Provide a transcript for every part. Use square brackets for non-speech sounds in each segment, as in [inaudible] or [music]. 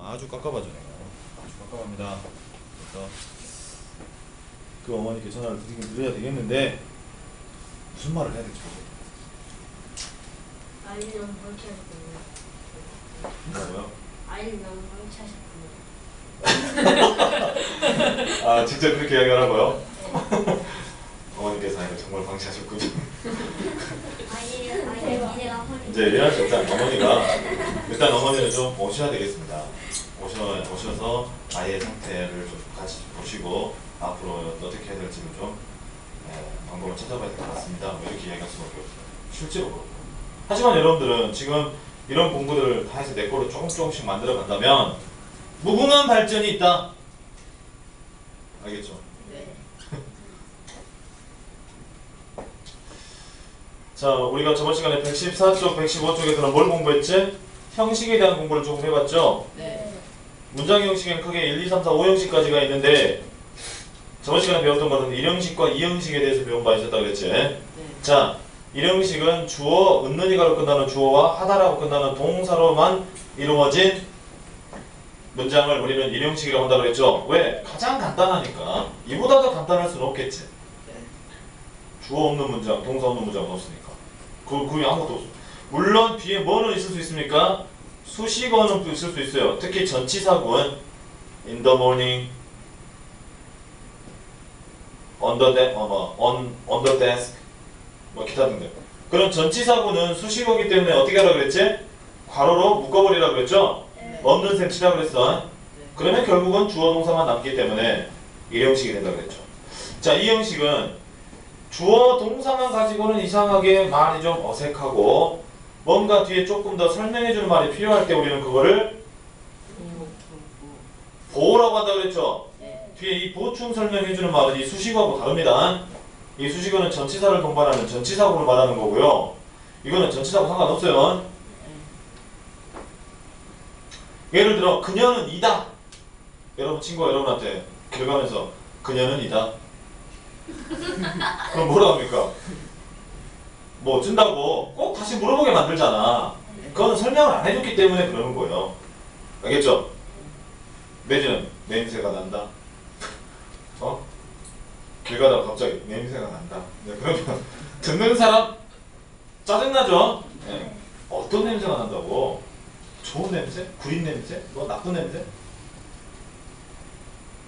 아주 깝깝하죠. 아주 깝깝합니다. 그래서 그 어머니께 전화를 드리긴 드려야 되겠는데 무슨 말을 해야 될지 모르겠어요. 아이를 너무 방치하셨군요. 뭐라고요? 아이를 너무 방치하셨군요. [laughs] 아 진짜 그렇게 이야기하라고요? [laughs] 어머니께서 아이를 정말 방치하셨군요. [laughs] 이제 수 일단 어머니가 일단 어머니는 좀 오셔야 되겠습니다. 오셔 오셔서 아이의 상태를 좀 같이 보시고 앞으로 어떻게 해야 될지를 좀 예, 방법을 찾아봐야 될 것 같습니다. 뭐 이렇게 이야기할 수밖에 없어요. 실제로 그렇고. 하지만 여러분들은 지금 이런 공부들을 다 해서 내 거로 조금 조금씩 만들어 간다면 무궁한 발전이 있다. 알겠죠? 네. 자, 우리가 저번 시간에 114쪽, 115쪽에서는 뭘 공부했지? 형식에 대한 공부를 조금 해봤죠? 네. 문장 형식엔 크게 1, 2, 3, 4, 5형식까지가 있는데 저번 시간에 배웠던 것은 1형식과 2형식에 대해서 배운 바 있었다 그랬지? 네. 자, 1형식은 주어, 은는이가로 끝나는 주어와 하다라고 끝나는 동사로만 이루어진 문장을 우리는 1형식이라고 한다 그랬죠? 왜? 가장 간단하니까 이보다 더 간단할 수는 없겠지 네. 주어 없는 문장, 동사 없는 문장은 없으니까. 그, 그게 아무것도 없어. 물론 뒤에 뭐는 있을 수 있습니까? 수식어는 또 있을 수 있어요. 특히 전치사구는 in the morning, on the, de- 어, 뭐, on, on the desk, 뭐 기타 등등. 그런 전치사구는 수식어기 때문에 어떻게 하라 그랬지? 괄호로 묶어버리라 그랬죠? 네. 없는 셈 치라 그랬어. 네. 그러면 결국은 주어 동사만 남기 때문에 이 형식이 된다 그랬죠. 자, 이 형식은 주어 동사만 가지고는 이상하게 말이 좀 어색하고 뭔가 뒤에 조금 더 설명해주는 말이 필요할 때 우리는 그거를 보호라고 한다 그랬죠. 네. 뒤에 이 보충 설명해 주는 말은 이 수식어하고 다릅니다. 이 수식어는 전치사를 동반하는 전치사구를 말하는 거고요. 이거는 전치사하고 상관없어요. 예를 들어 그녀는 이다. 여러분 친구가 여러분한테 긁으면서 그녀는 이다. 그럼 뭐라 합니까? 뭐 준다고 꼭 다시 물어보게 만들잖아. 그건 설명을 안 해줬기 때문에 그러는 거예요. 알겠죠? 내지는 냄새가 난다. 어? 길 가다가 갑자기 냄새가 난다. 네, 그러면 [laughs] 듣는 사람 짜증나죠? 네. 어떤 냄새가 난다고? 좋은 냄새? 구린 냄새? 뭐 나쁜 냄새?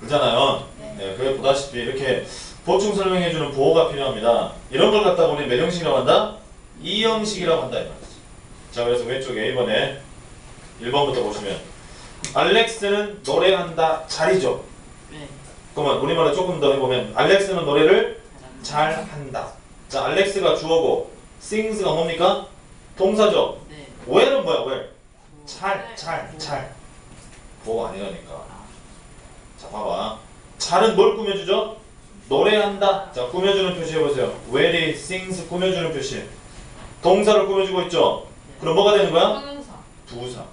그러잖아요. 네, 그게 보다시피 이렇게 보충 설명해주는 보호가 필요합니다. 이런 걸 갖다가 우리 몇 형식이라고 한다? 이 형식이라고 한다 이 말이지. 자, 그래서 왼쪽에 1번에 1번부터 보시면 알렉스는 노래한다 잘이죠. 네. 그러면 우리말로 조금 더 해보면 알렉스는 노래를 잘한다. 자, 알렉스가 주어고 sings가 뭡니까? 동사죠. 네. well은 뭐야? well. 잘, 잘, 잘. 보호 아니라니까. 자, 봐봐. 잘은 뭘 꾸며주죠? 노래한다. 자, 꾸며주는 표시 해보세요. well이 sings 꾸며주는 표시. 동사를 꾸며주고 있죠? 그럼 뭐가 되는 거야? 형용사. 부사.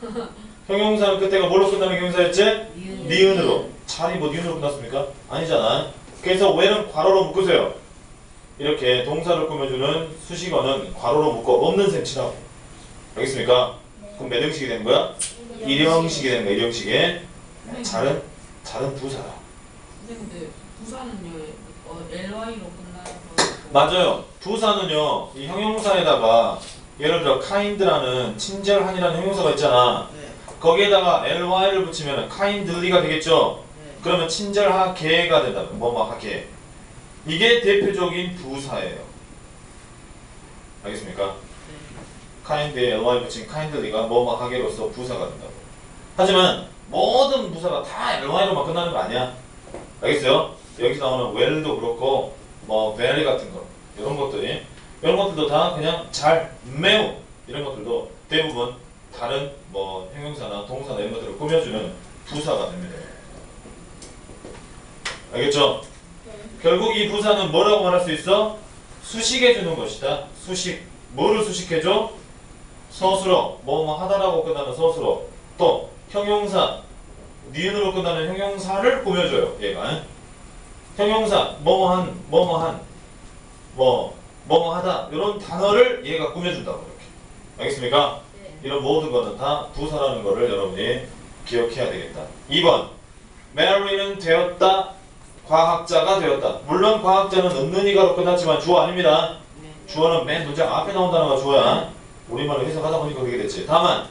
[laughs] 형용사는 그때가 뭘로 끝나는 형용사였지? 니은. 니은으로. 잘이 뭐 니은으로 끝났습니까? 아니잖아. 그래서 well은 괄호로 묶으세요. 이렇게 동사를 꾸며주는 수식어는 괄호로 묶어 없는 셈 치라고. 알겠습니까? 그럼 몇 형식이 되는 거야? 일형식이 되는 거야. 일형식에 잘은 잘은 부사다. 근데 부산은요, 어, LY로 끝나서. 맞아요. 부사는요. 이 형용사에다가 예를 들어 kind라는 친절한이라는 형용사가 있잖아. 네. 거기에다가 ly를 붙이면 kindly가 되겠죠. 네. 그러면 친절하게가 된다. 뭐뭐하게. 이게 대표적인 부사예요. 알겠습니까? 네. kind에 ly 붙인 kindly가 뭐뭐하게로서 부사가 된다고. 하지만 모든 부사가 다 ly로만 끝나는 거 아니야. 알겠어요? 여기서 나오는 well도 그렇고 뭐 very 같은 거 이런 것들이 이런 것들도 다 그냥 잘, 매우 이런 것들도 대부분 다른 뭐 형용사나 동사나 이런 것들을 꾸며주는 부사가 됩니다. 알겠죠? 결국 이 부사는 뭐라고 말할 수 있어? 수식해 주는 것이다. 수식. 뭐를 수식해줘? 서술어. 뭐뭐 하다라고 끝나는 서술어. 또 형용사. 니은으로 끝나는 형용사를 꾸며줘요. 얘가. 형용사. 뭐뭐한, 뭐뭐한, 뭐 뭐뭐하다 이런 단어를 얘가 꾸며준다고 이렇게. 알겠습니까? 네. 이런 모든 거는 다 부사라는 거를 여러분이 기억해야 되겠다. 2번 Mary는 되었다. 과학자가 되었다. 물론 과학자는 은는이가로 끝났지만 주어 아닙니다. 네. 주어는 맨 문장 앞에 나온 단어가 주어야. 우리말로 해석하다 보니까 그렇게 됐지. 다만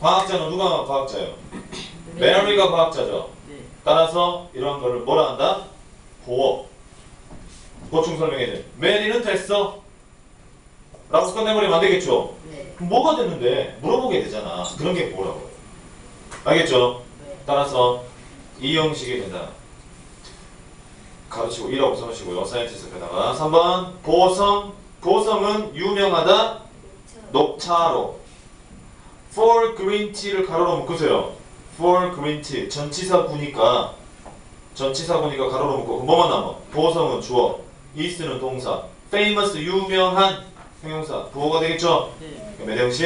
과학자는 누가 과학자예요? 메리가 과학자죠. 네. 따라서 이러한 거를 뭐라 한다? 보어. 보충 설명해줘. 메리는 됐어. 라고 끝내버리면 안 되겠죠. 네. 그럼 뭐가 됐는데 물어보게 되잖아. 그런 게 뭐라고요? 알겠죠? 네. 따라서 이 형식이 된다. 가르치고 1하고 써주시고요. 사이언티스트에다가 3번 보성 보성은 유명하다 녹차로 for green tea를 가로로 묶으세요. For green tea 전치사 구니까 전치사 구니까 가로로 묶고 뭐만 남아? 보성은 주어 is는 동사 famous 유명한 형용사 부호가 되겠죠? 네. 몇 형식?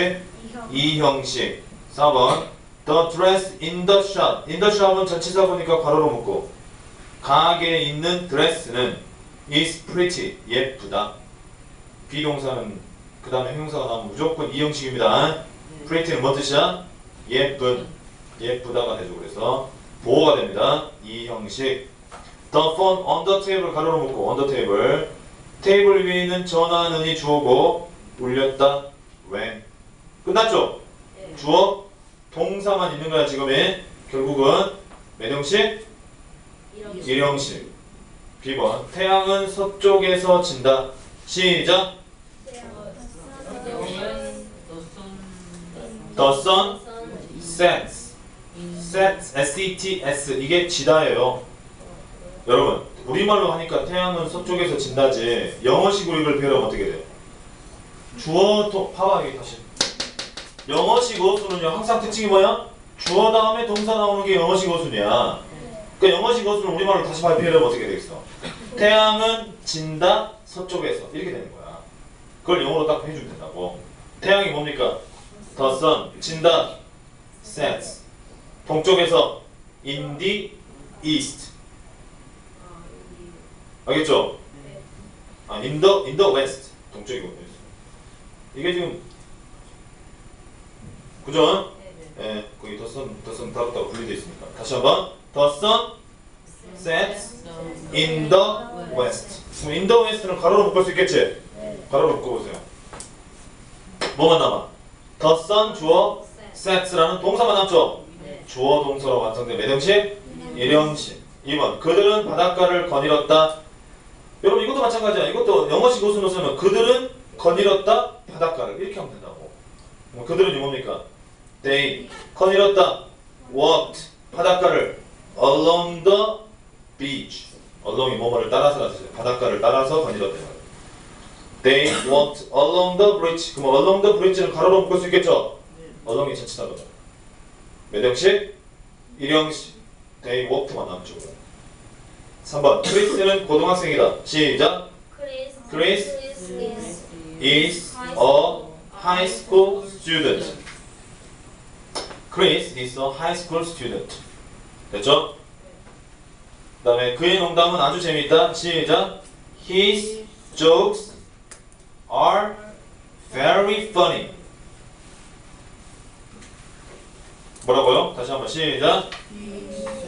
이형. 이 형식 4번 The dress in the shop in the shop은 전치사 보니까 괄호로 묶고 가게에 있는 드레스는 is pretty 예쁘다 비동사는 그 다음에 형용사가 나오면 무조건 이 형식입니다 네. pretty는 뭔 뜻이야? 예쁜 예쁘다가 되죠. 그래서 보호가 됩니다. 이 형식. The phone on the table 가로로 묶고 on the table. 테이블 위에 있는 전화는이 주어고 울렸다. when. 끝났죠? 네. 주어 동사만 있는 거야 지금은 결국은 몇 형식? 이렇게. 1형식. B번. 태양은 서쪽에서 진다. 시작. The sun sets sets S-E-T-S 이게 지다예요. 여러분 우리말로 하니까 태양은 서쪽에서 진다지 영어식으로 이걸 배우면 어떻게 돼요? 주어 도 파와하기 다시. 영어식 어순은요 항상 특징이 뭐야? 주어 다음에 동사 나오는 게 영어식 어순이야. 그러니까 영어식 어순을 우리말로 다시 발표하려면 어떻게 되겠어? 태양은 진다 서쪽에서. 이렇게 되는 거야. 그걸 영어로 딱 해주면 된다고. 태양이 뭡니까? The sun. 진다. Sets 동쪽에서 in the east 알겠죠? 아, in the in the west 동쪽이거든요. 이게 지금 그죠? 예, 거기 the sun the sun 따로따로 분리되어 있으니까 다시 한번 the sun sets in the west. 그럼 in the west는 가로로 묶을 수 있겠지? 가로로 묶어보세요. 뭐만 남아? the sun 주어 sets라는 동사만 남죠? 주어 동사로 완성된 몇 형식? 1형식 2번. 그들은 바닷가를 거닐었다. 여러분 이것도 마찬가지야. 이것도 영어식 어순으로 쓰면 그들은 거닐었다 바닷가를. 이렇게 하면 된다고. 그럼 그들은 뭡니까? They 거닐었다. Walked. 바닷가를. Along the beach. Along이 뭐뭐를 따라서 뜻이에요. 바닷가를 따라서 거닐었다. They walked along the bridge. 그럼 along the bridge는 가로로 묶을 수 있겠죠? along이 전치사거든 몇 형식? 1형식 They walked만 남죠 3번 크리스는 고등학생이다 시작 Chris is a high school student Chris is a high school student 됐죠? 그 다음에 그의 농담은 아주 재미있다 시작 His jokes are very funny 뭐라고요? 다시 한번 시작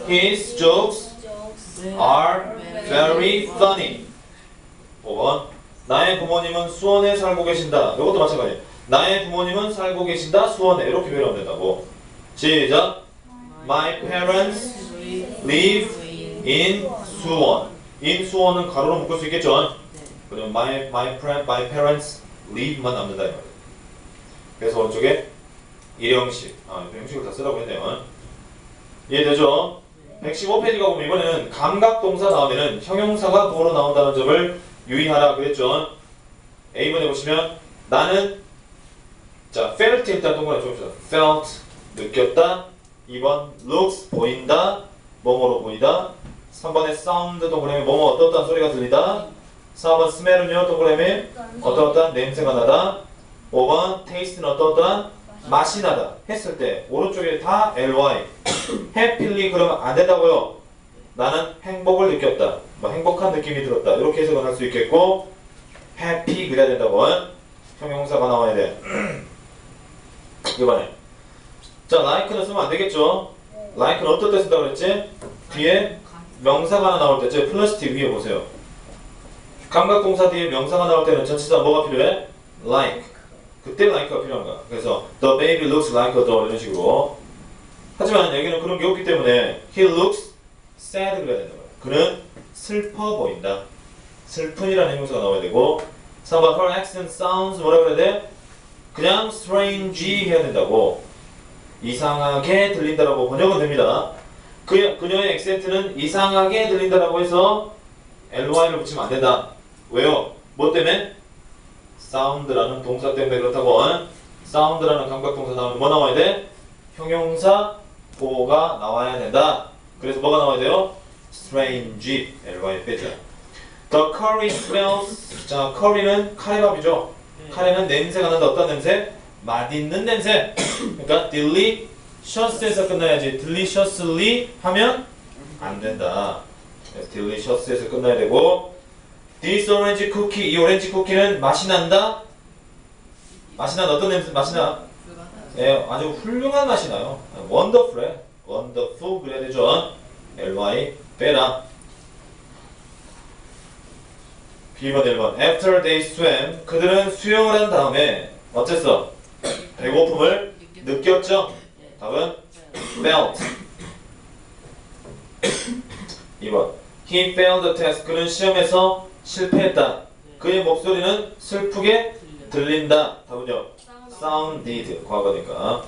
His jokes are very funny. 5번 나의 부모님은 수원에 살고 계신다. 이것도 마찬가지예요. 나의 부모님은 살고 계신다. 수원에 이렇게 표현하면 된다고. 시작. My parents live in 수원. in 수원은 가로로 묶을 수 있겠죠. 그러면 my my my parents live만 남는다. 그래서 오른쪽에 일형식. 아, 형식을 다 쓰라고 했네요. 이해되죠? 115페이지 가 보면 이번에는 감각동사 다음에는 형용사가 보로 나온다는 점을 유의하라 그랬죠. A번에 보시면 나는 자 felt 일단 동그라미 줍시다. felt 느꼈다. 2번 looks 보인다. 뭐뭐로 보이다. 3번에 sound 동그라미 뭐뭐 어떠어떠한 소리가 들리다. 4번 smell은요 동그라미 어떠어떠한 냄새가 나다. 5번 taste는 어떠어떠한 맛이 나다 했을 때 오른쪽에 다 ly. happily 그러면 안 된다고요. 나는 행복을 느꼈다. 뭐 행복한 느낌이 들었다. 이렇게 해석을 할 수 있겠고 happy 그래야 된다고 형용사가 나와야 돼. [clears throat] 이번에. 자 like는 쓰면 안 되겠죠? like는 어떨 때 쓴다고 그랬지? 뒤에 명사가 하나 나올 때, 제 플라스틱 위에 보세요. 감각동사 뒤에 명사가 나올 때는 전치사 뭐가 필요해? like. 그때 like가 필요한 거야. 그래서 the baby looks like a doll 이런 식으로. 하지만 여기는 그런 게 없기 때문에 he looks sad 그래야 된다. 그는 슬퍼 보인다. 슬픈이라는 형용사가 나와야 되고 3번 her accent sounds 뭐라 그래야 돼? 그냥 strange 해야 된다고. 이상하게 들린다라고 번역은 됩니다. 그, 그녀의 액센트는 이상하게 들린다라고 해서 ly를 붙이면 안 된다. 왜요? 뭐 때문에? 사운드라는 동사 때문에 그렇다고. 어? 사운드라는 감각동사 나오면 뭐 나와야 돼? 형용사 보호가 나와야 된다. 그래서 뭐가 나와야 돼요? strange ly 빼자. The curry smells. 자, curry는 카레밥이죠. 카레는 냄새가 난다. 어떤 냄새? 맛있는 냄새. 그러니까 delicious에서 끝나야지. deliciously 하면 안 된다. delicious에서 끝나야 되고 this orange cookie 이 오렌지 쿠키는 맛이 난다. 맛이 난 어떤 냄새? 맛이 나? 예, 아주 훌륭한 맛이 나요. wonderful해. wonderful 그래야 되죠. ly 빼라. B번 1번 After they swam 그들은 수영을 한 다음에 어땠어? 배고픔을 느꼈죠? 답은 felt [coughs] 2번 He failed the test 그는 시험에서 실패했다. 그의 목소리는 슬프게 들린다. 답은요. Sounded. 과거니까.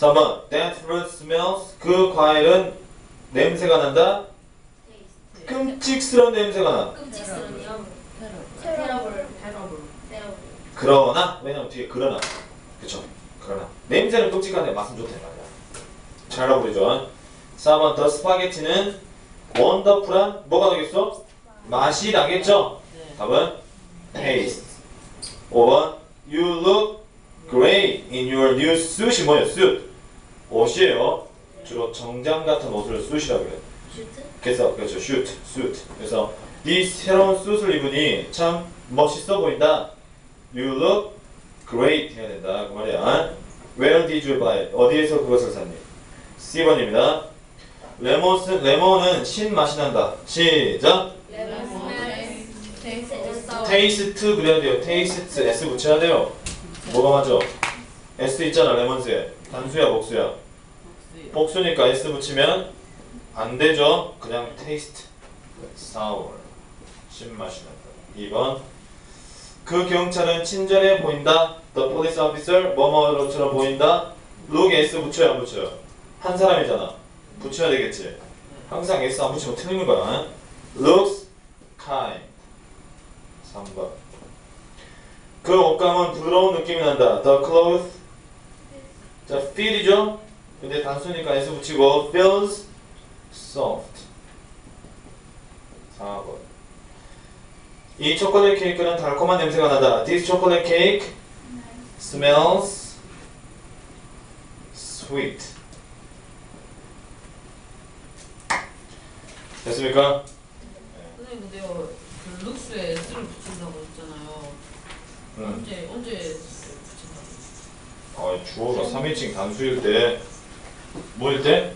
3번 That fruit smells. 그 과일은 냄새가 난다? 끔찍스러운 냄새가 나. 끔찍스러운요. 테러블. 그러나 왜냐면 뒤에 그러나. 그쵸? 그러나. 냄새는 끔찍한데 맛은 좋단 말이야 잘하고 그러죠. 4번 더 스파게티는 원더풀한 뭐가 나겠어? 맛이 나겠죠? 네 답은 taste 5번 you look great in your new suit이 뭐예요? suit 옷이에요 주로 정장 같은 옷을 suit이라고 슈트? 그래서 그렇죠 shoot, suit. 그래서 이 새로운 수트를 입으니 참 멋있어 보인다. You look great 해야 된다 그 말이야. Where did you buy? it? 어디에서 그것을 샀니? C번입니다. 레몬은 레몬은 신 맛이 난다. 시작. 테이스트 그래야 돼요. 테이스트 S 붙여야 돼요. 뭐가 맞죠? S 있잖아 레몬스에. 단수야 복수야? 복수 복수니까 S 붙이면 안 되죠. 그냥 테이스트. sour. 신맛이 난다. 2번. 그 경찰은 친절해 보인다. The police officer 뭐뭐로처럼 보인다. look S 붙여요 안 붙여요? 한 사람이잖아. 붙여야 되겠지. 항상 S 안 붙이면 틀리는 거야. looks kind. 3번. 그 옷감은 부드러운 느낌이 난다. The cloth. 자, feel이죠? 근데 단수니까 S 붙이고 feels soft. 4번. 이 초콜릿 케이크는 달콤한 냄새가 나다. This chocolate cake smells sweet. 됐습니까? 선생님 근데요 그 룩스에 S를 응. 언제 언제 어, 주어가 3인칭 단수일 때 뭐일 때?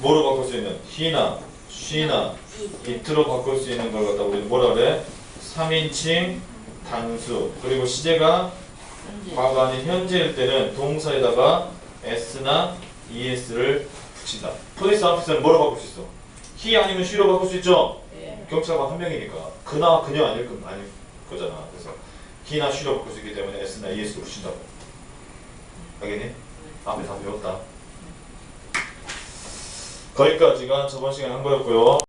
뭐로 바꿀 수 있는? he나, she나, it로 바꿀 수 있는 걸 갖다 우리는 뭐라 그래? 3인칭 단수 그리고 시제가 과거 아닌 현재일 때는 동사에다가 s나 es를 붙인다. police officer는 뭐로 바꿀 수 있어? he 아니면 she로 바꿀 수 있죠? 네. 경찰관 한 명이니까 그나 그녀 아닐 건 아닐 거잖아. 그래서 바꿀 수 있기 때문에 s나 es를 붙인다고. 알겠니? 앞에 다 배웠다. 거기까지가 저번 시간에 한 거였고요.